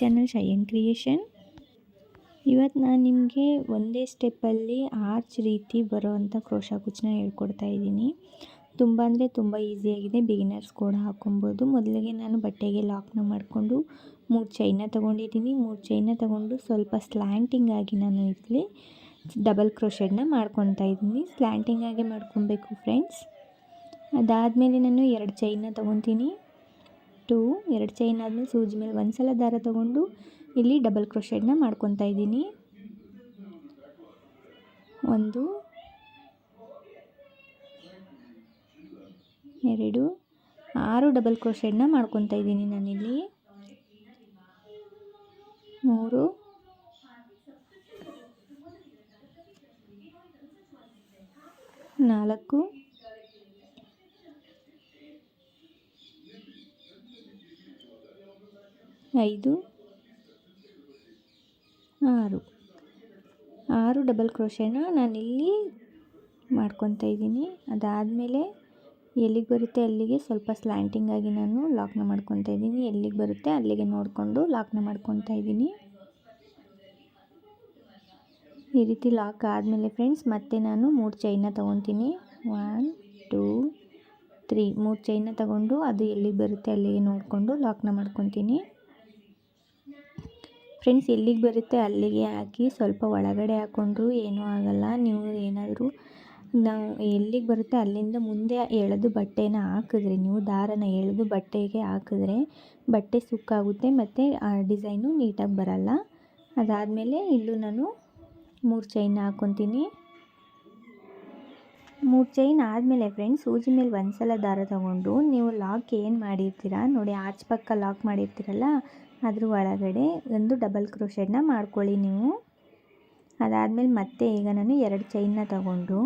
Channel Shayan creation ಇವತ್ತು ನಾನು ನಿಮಗೆ ಒಂದೇ ಸ್ಟೆಪ್ಪಲ್ಲಿ ಆರ್ಚ್ ರೀತಿ ಬರೋವಂಥ ಕ್ರೋಶಾ ಕುಚ್ಚನ್ನ ಹೇಳ್ಕೊಡ್ತಾ ಇದ್ದೀನಿ. ತುಂಬ ಅಂದರೆ ತುಂಬ ಈಸಿಯಾಗಿದೆ ಬಿಗಿನರ್ಸ್ ಕೂಡ ಹಾಕೊಬೋದು ಮೊದಲಿಗೆ ನಾನು ಬಟ್ಟೆಗೆ ಲಾಕ್ನ ಮಾಡಿಕೊಂಡು ಮೂರು ಚೈನ ತೊಗೊಂಡಿದ್ದೀನಿ. ಮೂರು ಚೈನ ತೊಗೊಂಡು ಸ್ವಲ್ಪ ಸ್ಲ್ಯಾಂಟಿಂಗ್ ಆಗಿ ನಾನು ಇಲ್ಲಿ ಡಬಲ್ ಕ್ರೋಶೆಡ್ನ ಮಾಡ್ಕೊತಾ ಇದ್ದೀನಿ. ಸ್ಲ್ಯಾಂಟಿಂಗ್ ಆಗಿ ಮಾಡ್ಕೊಬೇಕು ಫ್ರೆಂಡ್ಸ್ ಅದಾದಮೇಲೆ ನಾನು ಎರಡು ಚೈನ ತೊಗೊತೀನಿ. ಟೂ ಎರಡು ಚೈನ್ ಆದಮೇಲೆ ಸೂಜಿ ಮೇಲೆ ಒಂದು ಸಲ ದಾರ ತೊಗೊಂಡು ಇಲ್ಲಿ ಡಬಲ್ ಕ್ರೋಶೆಡ್ನ ಮಾಡ್ಕೊತಾ ಇದ್ದೀನಿ. ಒಂದು, ಎರಡು, ಆರು ಡಬಲ್ ಕ್ರೋಶೆಡ್ನ ಮಾಡ್ಕೊತಾ ಇದ್ದೀನಿ ನಾನಿಲ್ಲಿ. ಮೂರು, ನಾಲ್ಕು ಐದು, ಆರು. ಆರು ಡಬಲ್ ಕ್ರೋಶೆನ ನಾನಿಲ್ಲಿ ಮಾಡ್ಕೊತಾ ಇದ್ದೀನಿ. ಅದಾದಮೇಲೆ ಎಲ್ಲಿಗೆ ಬರುತ್ತೆ ಅಲ್ಲಿಗೆ ಸ್ವಲ್ಪ ಸ್ಲ್ಯಾಂಟಿಂಗಾಗಿ ನಾನು ಲಾಕ್ನ ಮಾಡ್ಕೊತಾ ಇದ್ದೀನಿ. ಎಲ್ಲಿಗೆ ಬರುತ್ತೆ ಅಲ್ಲಿಗೆ ನೋಡಿಕೊಂಡು ಲಾಕ್ನ ಮಾಡ್ಕೊತಾ ಇದ್ದೀನಿ. ಈ ರೀತಿ ಲಾಕ್ ಆದಮೇಲೆ ಫ್ರೆಂಡ್ಸ್ ಮತ್ತೆ ನಾನು ಮೂರು ಚೈನ ತೊಗೊತೀನಿ. ಒನ್ ಟೂ ತ್ರೀ ಮೂರು ಚೈನ ತಗೊಂಡು ಅದು ಎಲ್ಲಿಗೆ ಬರುತ್ತೆ ಅಲ್ಲಿಗೆ ನೋಡಿಕೊಂಡು ಲಾಕ್ನ ಮಾಡ್ಕೊತೀನಿ. ಫ್ರೆಂಡ್ಸ್ ಎಲ್ಲಿಗೆ ಬರುತ್ತೆ? ಅಲ್ಲಿಗೆ ಹಾಕಿ ಸ್ವಲ್ಪ ಒಳಗಡೆ ಹಾಕ್ಕೊಂಡ್ರು ಏನೂ ಆಗೋಲ್ಲ. ನೀವು ಏನಾದರೂ ನಾವು ಎಲ್ಲಿಗೆ ಬರುತ್ತೆ? ಅಲ್ಲಿಂದ ಮುಂದೆ ಎಳೆದು ಬಟ್ಟೆನ ಹಾಕಿದ್ರೆ, ನೀವು ದಾರನ ಎಳೆದು ಬಟ್ಟೆಗೆ ಹಾಕಿದ್ರೆ ಬಟ್ಟೆ ಸುಕ್ಕಾಗುತ್ತೆ ಮತ್ತು ಆ ಡಿಸೈನು ನೀಟಾಗಿ ಬರಲ್ಲ. ಅದಾದಮೇಲೆ ಇಲ್ಲೂ ನಾನು ಮೂರು ಚೈನ್ ಹಾಕ್ಕೊತೀನಿ ಮೂರು ಚೈನ್ ಆದಮೇಲೆ ಫ್ರೆಂಡ್ಸ್ ಸೂಜಿ ಮೇಲೆ ಒಂದು ಸಲ ದಾರ ತೊಗೊಂಡು ನೀವು ಲಾಕ್ ಏನು ಮಾಡಿರ್ತೀರ? ನೋಡಿ ಆಚೆ ಪಕ್ಕ ಲಾಕ್ ಮಾಡಿರ್ತೀರಲ್ಲ ಅದ್ರ ಒಳಗಡೆ ಒಂದು ಡಬಲ್ ಕ್ರೋಶೆಡ್ನ ಮಾಡ್ಕೊಳ್ಳಿ ನೀವು. ಅದಾದಮೇಲೆ ಮತ್ತೆ ಈಗ ನಾನು ಎರಡು ಚೈನ್ನ ತಗೊಂಡು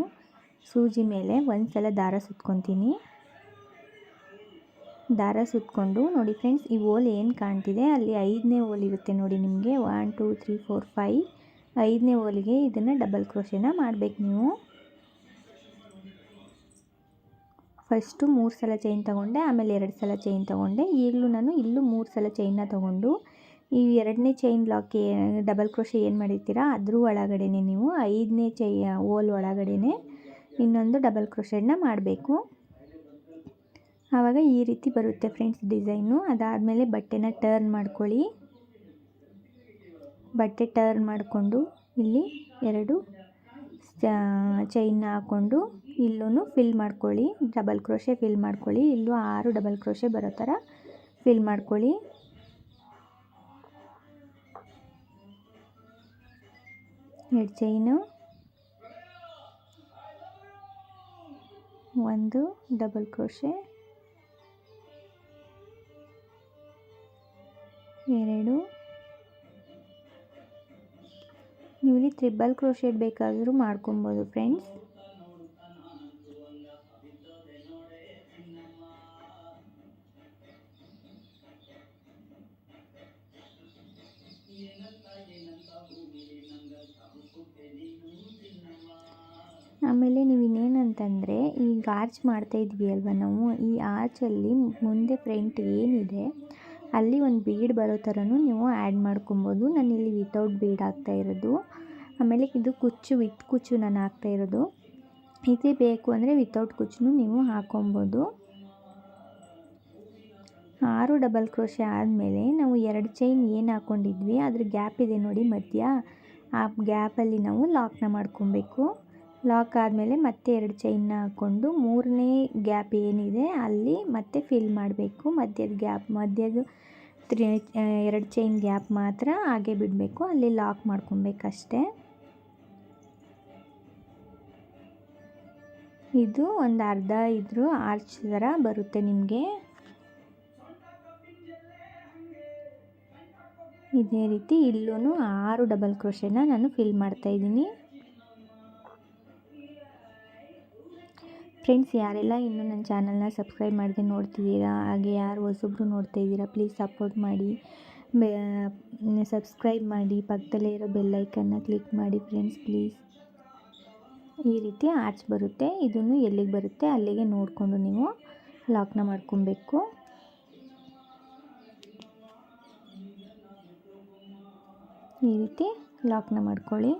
ಸೂಜಿ ಮೇಲೆ ಒಂದು ಸಲ ದಾರ ಸುತ್ಕೊತೀನಿ. ದಾರ ಸುತ್ಕೊಂಡು ನೋಡಿ ಫ್ರೆಂಡ್ಸ್ ಈ ಓಲ್ ಏನು ಕಾಣ್ತಿದೆ? ಅಲ್ಲಿ ಐದನೇ ಓಲ್ ಇರುತ್ತೆ ನೋಡಿ ನಿಮಗೆ. One two three four five ಐದನೇ ಓಲಿಗೆ ಇದನ್ನು ಡಬಲ್ ಕ್ರೋಶೆನ ಮಾಡಬೇಕು ನೀವು. ಫಸ್ಟು ಮೂರು ಸಲ ಚೈನ್ ತೊಗೊಂಡೆ, ಆಮೇಲೆ ಎರಡು ಸಲ ಚೈನ್ ತೊಗೊಂಡೆ. ಈಗಲೂ ನಾನು ಇಲ್ಲೂ ಮೂರು ಸಲ ಚೈನ್ನ ತೊಗೊಂಡು, ಈ ಎರಡನೇ ಚೈನ್ ಲಾಕ್ ಡಬಲ್ ಕ್ರೋಶೆ ಏನು ಮಾಡಿರ್ತೀರಾ, ಅದ್ರ ಒಳಗಡೆ ನೀವು, ಐದನೇ ಚೈ ಓಲ್ ಒಳಗಡೆ ಇನ್ನೊಂದು ಡಬಲ್ ಕ್ರೋಶೆಡ್ನ ಮಾಡಬೇಕು. ಆವಾಗ ಈ ರೀತಿ ಬರುತ್ತೆ ಫ್ರೆಂಡ್ಸ್ ಡಿಸೈನು ಅದಾದಮೇಲೆ ಬಟ್ಟೆನ ಟರ್ನ್ ಮಾಡ್ಕೊಳ್ಳಿ. ಬಟ್ಟೆ ಟರ್ನ್ ಮಾಡಿಕೊಂಡು, ಇಲ್ಲಿ ಎರಡು ಚೈನ್ನ ಹಾಕ್ಕೊಂಡು ಇಲ್ಲೂ ಫಿಲ್ ಮಾಡ್ಕೊಳ್ಳಿ. ಡಬಲ್ ಕ್ರೋಶೆ ಫಿಲ್ ಮಾಡ್ಕೊಳ್ಳಿ. ಇಲ್ಲೂ ಆರು ಡಬಲ್ ಕ್ರೋಶೆ ಬರೋ ಥರ ಫಿಲ್ ಮಾಡ್ಕೊಳ್ಳಿ. ಎರಡು ಚೈನು ಒಂದು ಡಬಲ್ ಕ್ರೋಶೆ ತ್ರಿಬಲ್ ಕ್ರೋಶೆಟ್ ಬೇಕಾದರೂ ಮಾಡ್ಕೊಬೋದು ಫ್ರೆಂಡ್ಸ್ ಆಮೇಲೆ ನೀವು ಇನ್ನೇನಂತಂದರೆ ಈಗ ಆರ್ಚ್ ಮಾಡ್ತಾ ಇದ್ವಿ ಅಲ್ವಾ ನಾವು, ಈ ಆರ್ಚಲ್ಲಿ ಮುಂದೆ ಫ್ರಂಟ್ ಏನಿದೆ, ಅಲ್ಲಿ ಒಂದು ಬೀಡ್ ಬರೋ ಥರನೂ ನೀವು ಆ್ಯಡ್ ಮಾಡ್ಕೊಬೋದು. ಇಲ್ಲಿ ವಿತೌಟ್ ಬೀಡ್ ಹಾಕ್ತಾ ಇರೋದು. ಆಮೇಲೆ ಇದು ಕುಚ್ಚು, ವಿತ್ ಕುಚ್ಚು ನಾನು ಹಾಕ್ತಾ ಇರೋದು. ಇದೇ ಬೇಕು ಅಂದರೆ ವಿತೌಟ್ ಕುಚ್ಚು ನೀವು ಹಾಕೊಬೋದು. ಆರು ಡಬಲ್ ಕ್ರೋಶೆ ಆದಮೇಲೆ ನಾವು ಎರಡು ಚೈನ್ ಏನು ಹಾಕ್ಕೊಂಡಿದ್ವಿ ಅದ್ರ ಗ್ಯಾಪ್ ಇದೆ ನೋಡಿ ಮಧ್ಯ. ಆ ಗ್ಯಾಪಲ್ಲಿ ನಾವು ಲಾಕ್ನ ಮಾಡ್ಕೊಬೇಕು. ಲಾಕ್ ಆದಮೇಲೆ ಮತ್ತೆ ಎರಡು ಚೈನ್ನ ಹಾಕ್ಕೊಂಡು ಮೂರನೇ ಗ್ಯಾಪ್ ಏನಿದೆ ಅಲ್ಲಿ ಮತ್ತೆ ಫಿಲ್ ಮಾಡಬೇಕು. ಮಧ್ಯದ ಗ್ಯಾಪ್ ಮಧ್ಯದ ತ್ರೀ, ಎರಡು ಚೈನ್ ಗ್ಯಾಪ್ ಮಾತ್ರ ಹಾಗೆ ಬಿಡಬೇಕು. ಅಲ್ಲಿ ಲಾಕ್ ಮಾಡ್ಕೊಬೇಕಷ್ಟೆ. ಇದು ಒಂದು ಅರ್ಧ ಇದ್ರೂ ಆರ್ಚ್ ಥರ ಬರುತ್ತೆ ನಿಮಗೆ. ಇದೇ ರೀತಿ ಇಲ್ಲೂ ಆರು ಡಬಲ್ ಕ್ರೋಶೆನ ನಾನು ಫಿಲ್ ಮಾಡ್ತಾ ಇದ್ದೀನಿ. ಫ್ರೆಂಡ್ಸ್ ಯಾರೆಲ್ಲ ಇನ್ನೂ ನನ್ನ ಚಾನಲ್ನ ಸಬ್ಸ್ಕ್ರೈಬ್ ಮಾಡಿದೆ ನೋಡ್ತಿದ್ದೀರಾ, ಹಾಗೆ ಯಾರು ಹೊಸೊಬ್ರು ನೋಡ್ತಾ ಇದ್ದೀರಾ ಪ್ಲೀಸ್ ಸಪೋರ್ಟ್ ಮಾಡಿ. ಸಬ್ಸ್ಕ್ರೈಬ್ ಮಾಡಿ, ಪಕ್ಕದಲ್ಲೇ ಇರೋ ಬೆಲ್ಲೈಕನ್ನ ಕ್ಲಿಕ್ ಮಾಡಿ ಫ್ರೆಂಡ್ಸ್ ಪ್ಲೀಸ್ ಈ ರೀತಿ ಆರ್ಚ್ ಬರುತ್ತೆ, ಇದನ್ನು ಎಲ್ಲಿಗೆ ಬರುತ್ತೆ ಅಲ್ಲಿಗೆ ನೋಡಿಕೊಂಡು ನೀವು ಲಾಕ್ನ ಮಾಡ್ಕೊಬೇಕು. ಈ ರೀತಿ ಲಾಕ್ನ ಮಾಡ್ಕೊಳ್ಳಿ.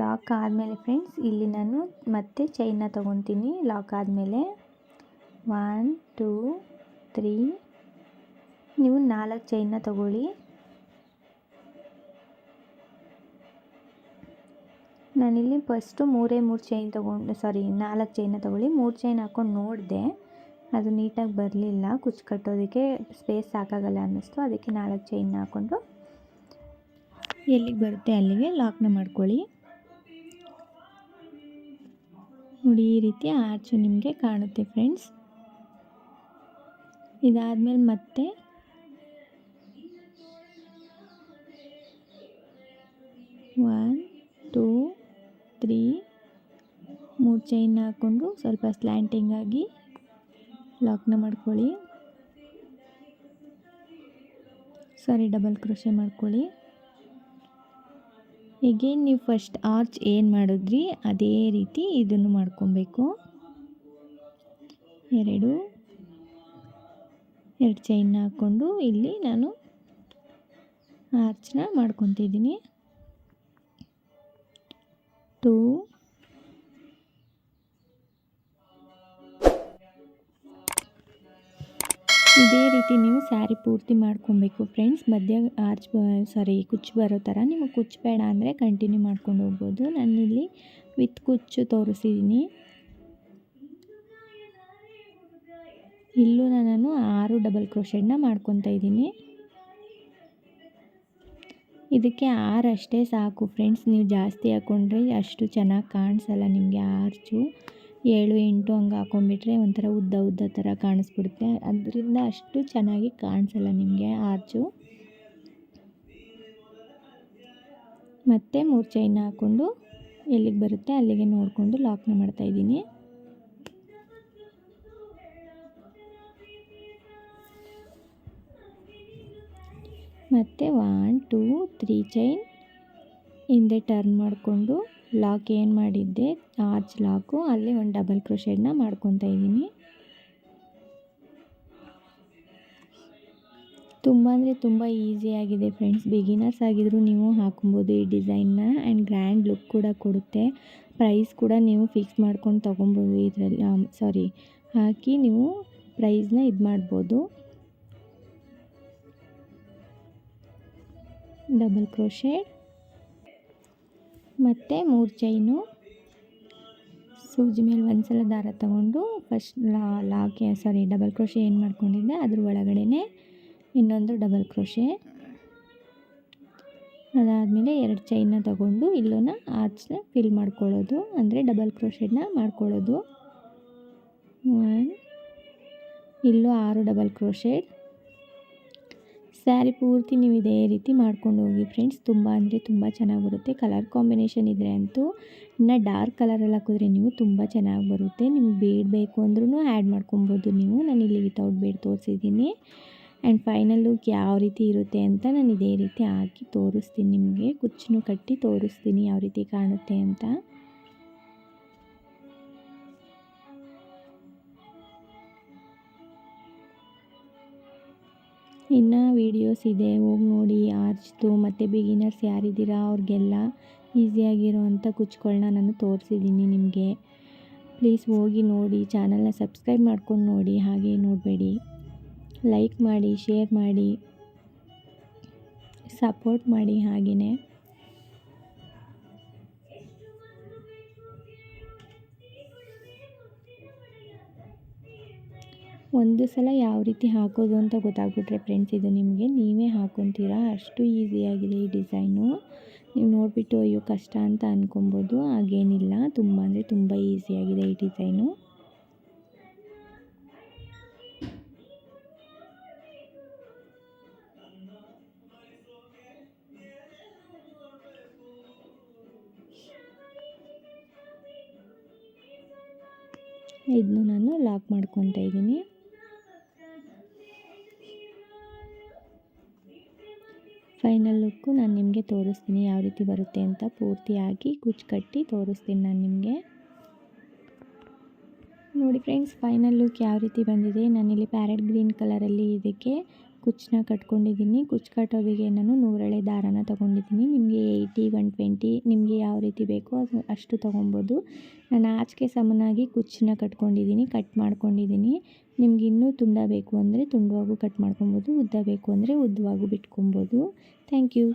ಲಾಕ್ ಆದಮೇಲೆ ಫ್ರೆಂಡ್ಸ್, ಇಲ್ಲಿ ನಾನು ಮತ್ತೆ ಚೈನ್ನ ತೊಗೊತೀನಿ. ಲಾಕ್ ಆದಮೇಲೆ ಒನ್, ಟೂ, ತ್ರೀ, ನೀವು ನಾಲ್ಕು ಚೈನ್ನ ತಗೊಳ್ಳಿ. ನಾನಿಲ್ಲಿ ಫಸ್ಟು ಮೂರೇ ಮೂರು ಚೈನ್ ತೊಗೊಂಡು ಸಾರಿ ನಾಲ್ಕು ಚೈನ ತೊಗೊಳ್ಳಿ. ಮೂರು ಚೈನ್ ಹಾಕ್ಕೊಂಡು ನೋಡಿದೆ, ಅದು ನೀಟಾಗಿ ಬರಲಿಲ್ಲ. ಕುಚ್ಚು ಕಟ್ಟೋದಕ್ಕೆ ಸ್ಪೇಸ್ ಸಾಕಾಗಲ್ಲ ಅನ್ನಿಸ್ತು. ಅದಕ್ಕೆ ನಾಲ್ಕು ಚೈನ್ ಹಾಕ್ಕೊಂಡು ಎಲ್ಲಿಗೆ ಬರುತ್ತೆ ಅಲ್ಲಿಗೆ ಲಾಕ್ನ ಮಾಡ್ಕೊಳ್ಳಿ. ನೋಡಿ, ಈ ರೀತಿ ಆರ್ಚು ನಿಮಗೆ ಕಾಣುತ್ತೆ ಫ್ರೆಂಡ್ಸ್ ಇದಾದಮೇಲೆ ಮತ್ತೆ ಒನ್ ತ್ರೀ ಮೂರು ಚೈನ್ ಹಾಕ್ಕೊಂಡು ಸ್ವಲ್ಪ ಸ್ಲ್ಯಾಂಟಿಂಗ್ ಆಗಿ ಲಾಕ್ನ ಮಾಡ್ಕೊಳ್ಳಿ. ಸಾರಿ ಡಬಲ್ ಕ್ರೋಶೆ ಮಾಡ್ಕೊಳ್ಳಿ. ಎಗೇನ್ ನೀವು ಫಸ್ಟ್ ಆರ್ಚ್ ಏನು ಮಾಡಿದ್ರಿ, ಅದೇ ರೀತಿ ಇದನ್ನು ಮಾಡ್ಕೊಬೇಕು. ಎರಡು ಎರಡು ಚೈನ್ ಹಾಕ್ಕೊಂಡು ಇಲ್ಲಿ ನಾನು ಆರ್ಚ್ನ ಮಾಡ್ಕೊತಿದ್ದೀನಿ. ಟೂ ಇದೇ ರೀತಿ ನೀವು ಸ್ಯಾರಿ ಪೂರ್ತಿ ಮಾಡ್ಕೊಬೇಕು. ಫ್ರೆಂಡ್ಸ್, ಮಧ್ಯ ಆರ್ಚ್ ಸಾರಿ ಕುಚ್ಚು ಬರೋ ಥರ ನಿಮಗೆ ಕುಚ್ಚು ಬೇಡ ಅಂದರೆ ಕಂಟಿನ್ಯೂ ಮಾಡ್ಕೊಂಡು ಹೋಗ್ಬೋದು. ನಾನಿಲ್ಲಿ ವಿತ್ ಕುಚ್ಚು ತೋರಿಸಿದ್ದೀನಿ. ಇಲ್ಲೂ ನಾನು ಆರು ಡಬಲ್ ಕ್ರೋಶೆಡ್ನ ಮಾಡ್ಕೊತಾ ಇದ್ದೀನಿ. ಇದಕ್ಕೆ ಆರು ಅಷ್ಟೇ ಸಾಕು ಫ್ರೆಂಡ್ಸ್. ನೀವು ಜಾಸ್ತಿ ಹಾಕ್ಕೊಂಡ್ರೆ ಅಷ್ಟು ಚೆನ್ನಾಗಿ ಕಾಣಿಸಲ್ಲ ನಿಮಗೆ ಆರ್ಚು. ಏಳು, ಎಂಟು ಹಂಗೆ ಹಾಕೊಂಡ್ಬಿಟ್ರೆ ಒಂಥರ ಉದ್ದ ಉದ್ದ ಥರ ಕಾಣಿಸ್ಬಿಡುತ್ತೆ. ಅದರಿಂದ ಅಷ್ಟು ಚೆನ್ನಾಗಿ ಕಾಣಿಸಲ್ಲ ನಿಮಗೆ ಆರ್ಚು. ಮತ್ತು ಮೂರು ಚೈನ್ ಹಾಕ್ಕೊಂಡು ಎಲ್ಲಿಗೆ ಬರುತ್ತೆ ಅಲ್ಲಿಗೆ ನೋಡಿಕೊಂಡು ಲಾಕ್ನ ಮಾಡ್ತಾಯಿದ್ದೀನಿ ಮತ್ತು ಒನ್ ಟೂ ತ್ರೀ ಚೈನ್ ಹಿಂದೆ ಟರ್ನ್ ಮಾಡಿಕೊಂಡು ಲಾಕ್ ಏನು ಮಾಡಿದ್ದೆ? ಆರ್ಚ್ ಲಾಕು ಅಲ್ಲಿ ಒಂದು ಡಬಲ್ ಕ್ರೋಶೆಡ್ನ ಮಾಡ್ಕೊತಾ ಇದ್ದೀನಿ. ತುಂಬ ಅಂದರೆ ತುಂಬ ಈಸಿಯಾಗಿದೆ ಫ್ರೆಂಡ್ಸ್ ಬಿಗಿನರ್ಸ್ ಆಗಿದ್ರು ನೀವು ಹಾಕೊಬೋದು ಈ ಡಿಸೈನ್ನ ಆ್ಯಂಡ್ ಗ್ರ್ಯಾಂಡ್ ಲುಕ್ ಕೂಡ ಕೊಡುತ್ತೆ. ಪ್ರೈಸ್ ಕೂಡ ನೀವು ಫಿಕ್ಸ್ ಮಾಡ್ಕೊಂಡು ತೊಗೊಬೋದು ಇದರಲ್ಲಿ ಸಾರಿ ಹಾಕಿ ನೀವು ಪ್ರೈಸ್ನ ಇದು ಮಾಡ್ಬೋದು. ಡಬಲ್ ಕ್ರೋಶೆಡ್ ಮತ್ತು ಮೂರು ಚೈನು. ಸೂಜಿ ಮೇಲೆ ಒಂದು ಸಲ ದಾರ ತಗೊಂಡು ಫಸ್ಟ್ ಲಾ ಲಾಕೆ ಸಾರಿ ಡಬಲ್ ಕ್ರೋಶೆ ಏನು ಮಾಡ್ಕೊಂಡಿದ್ದೆ ಅದ್ರ ಒಳಗಡೆ ಇನ್ನೊಂದು ಡಬಲ್ ಕ್ರೋಶೆ. ಅದಾದಮೇಲೆ ಎರಡು ಚೈನ ತಗೊಂಡು ಇಲ್ಲೋನ ಆರ್ಚ್ನ ಫಿಲ್ ಮಾಡ್ಕೊಳ್ಳೋದು, ಅಂದರೆ ಡಬಲ್ ಕ್ರೋಶೆಡ್ನ ಮಾಡ್ಕೊಳ್ಳೋದು. ಇಲ್ಲೂ ಆರು ಡಬಲ್ ಕ್ರೋಶೆಡ್ ಸ್ಯಾರಿ ಪೂರ್ತಿ ನೀವು ಇದೇ ರೀತಿ ಮಾಡ್ಕೊಂಡು ಹೋಗಿ ಫ್ರೆಂಡ್ಸ್, ತುಂಬ ಅಂದರೆ ತುಂಬ ಚೆನ್ನಾಗಿ ಬರುತ್ತೆ ಕಲರ್ ಕಾಂಬಿನೇಷನ್ ಇದ್ದರೆ ಅಂತೂ ಇನ್ನು ಡಾರ್ಕ್ ಕಲರಲ್ಲಿ ಹಾಕಿದ್ರೆ ನೀವು ತುಂಬ ಚೆನ್ನಾಗಿ ಬರುತ್ತೆ. ನಿಮ್ಗೆ ಬೇಡ್ ಬೇಕು ಅಂದ್ರೂ ಆ್ಯಡ್ ಮಾಡ್ಕೊಬೋದು ನೀವು. ನಾನು ಇಲ್ಲಿ ವಿತೌಟ್ ಬೇಡ್ ತೋರಿಸಿದ್ದೀನಿ. ಆ್ಯಂಡ್ ಫೈನಲ್ ಲುಕ್ ಯಾವ ರೀತಿ ಇರುತ್ತೆ ಅಂತ ನಾನು ಇದೇ ರೀತಿ ಹಾಕಿ ತೋರಿಸ್ತೀನಿ ನಿಮಗೆ. ಕುಚ್ಚನ್ನು ಕಟ್ಟಿ ತೋರಿಸ್ತೀನಿ ಯಾವ ರೀತಿ ಕಾಣುತ್ತೆ ಅಂತ. ಇನ್ನು ವೀಡಿಯೋಸ್ ಇದೆ, ಹೋಗಿ ನೋಡಿ. ಆರ್ಚ್ದು ಮತ್ತು ಬಿಗಿನರ್ಸ್ ಯಾರಿದ್ದೀರಾ, ಅವ್ರಿಗೆಲ್ಲ ಈಸಿಯಾಗಿರೋವಂಥ ಕುಚ್ಚುಗಳನ್ನ ನಾನು ತೋರಿಸಿದ್ದೀನಿ ನಿಮಗೆ. ಪ್ಲೀಸ್ ಹೋಗಿ ನೋಡಿ ಚಾನಲ್ನ ಸಬ್ಸ್ಕ್ರೈಬ್ ಮಾಡ್ಕೊಂಡು ನೋಡಿ, ಹಾಗೆ ನೋಡಬೇಡಿ. ಲೈಕ್ ಮಾಡಿ ಶೇರ್ ಮಾಡಿ ಸಪೋರ್ಟ್ ಮಾಡಿ ಹಾಗೆಯೇ ಒಂದು ಸಲ ಯಾವ ರೀತಿ ಹಾಕೋದು ಅಂತ ಗೊತ್ತಾಗ್ಬಿಟ್ರೆ ಫ್ರೆಂಡ್ಸ್ ಇದು ನಿಮಗೆ, ನೀವೇ ಹಾಕೊತೀರಾ? ಅಷ್ಟು ಈಸಿಯಾಗಿದೆ ಈ ಡಿಸೈನು ನೀವು ನೋಡಿಬಿಟ್ಟು ಅಯ್ಯೋ ಕಷ್ಟ ಅಂತ ಅಂದ್ಕೊಬೋದು ಹಾಗೇನಿಲ್ಲ. ತುಂಬ ಅಂದರೆ ತುಂಬ ಈಸಿಯಾಗಿದೆ ಈ ಡಿಸೈನು ಇದನ್ನು ನಾನು ಲಾಕ್ ಮಾಡ್ಕೊತಾ ಇದ್ದೀನಿ. ಫೈನಲ್ ಲುಕ್ಕು ನಾನು ನಿಮಗೆ ತೋರಿಸ್ತೀನಿ ಯಾವ ರೀತಿ ಬರುತ್ತೆ ಅಂತ ಪೂರ್ತಿಯಾಗಿ ಕುಚ್ಚು ಕಟ್ಟಿ ತೋರಿಸ್ತೀನಿ ನಾನು ನಿಮಗೆ. ನೋಡಿ ಫ್ರೆಂಡ್ಸ್, ಫೈನಲ್ ಲುಕ್ ಯಾವ ರೀತಿ ಬಂದಿದೆ? ನಾನಿಲ್ಲಿ ಪ್ಯಾರೆಟ್ ಗ್ರೀನ್ ಕಲರಲ್ಲಿ ಇದಕ್ಕೆ ಕುಚ್ಚನ್ನ ಕಟ್ಕೊಂಡಿದ್ದೀನಿ. ಕುಚ್ಚು ಕಟ್ಟೋದಿಗೆ ನಾನು ನೂರಳೆ ದಾರನ ತೊಗೊಂಡಿದ್ದೀನಿ. ನಿಮಗೆ ಏಯ್ಟಿ ಒನ್ ಟ್ವೆಂಟಿ ನಿಮಗೆ ಯಾವ ರೀತಿ ಬೇಕೋ ಅದು ಅಷ್ಟು ತೊಗೊಬೋದು. ನಾನು ಆಚೆಗೆ ಸಮನಾಗಿ ಕುಚ್ಚನ್ನ ಕಟ್ಕೊಂಡಿದ್ದೀನಿ, ಕಟ್ ಮಾಡ್ಕೊಂಡಿದ್ದೀನಿ. ನಿಮ್ಗೆ ಇನ್ನೂ ತುಂಡ ಬೇಕು ಅಂದರೆ ತುಂಡವಾಗೂ ಕಟ್ ಮಾಡ್ಕೊಬೋದು, ಉದ್ದ ಬೇಕು ಅಂದರೆ ಉದ್ದವಾಗೂ ಬಿಟ್ಕೊಬೋದು. Thank you.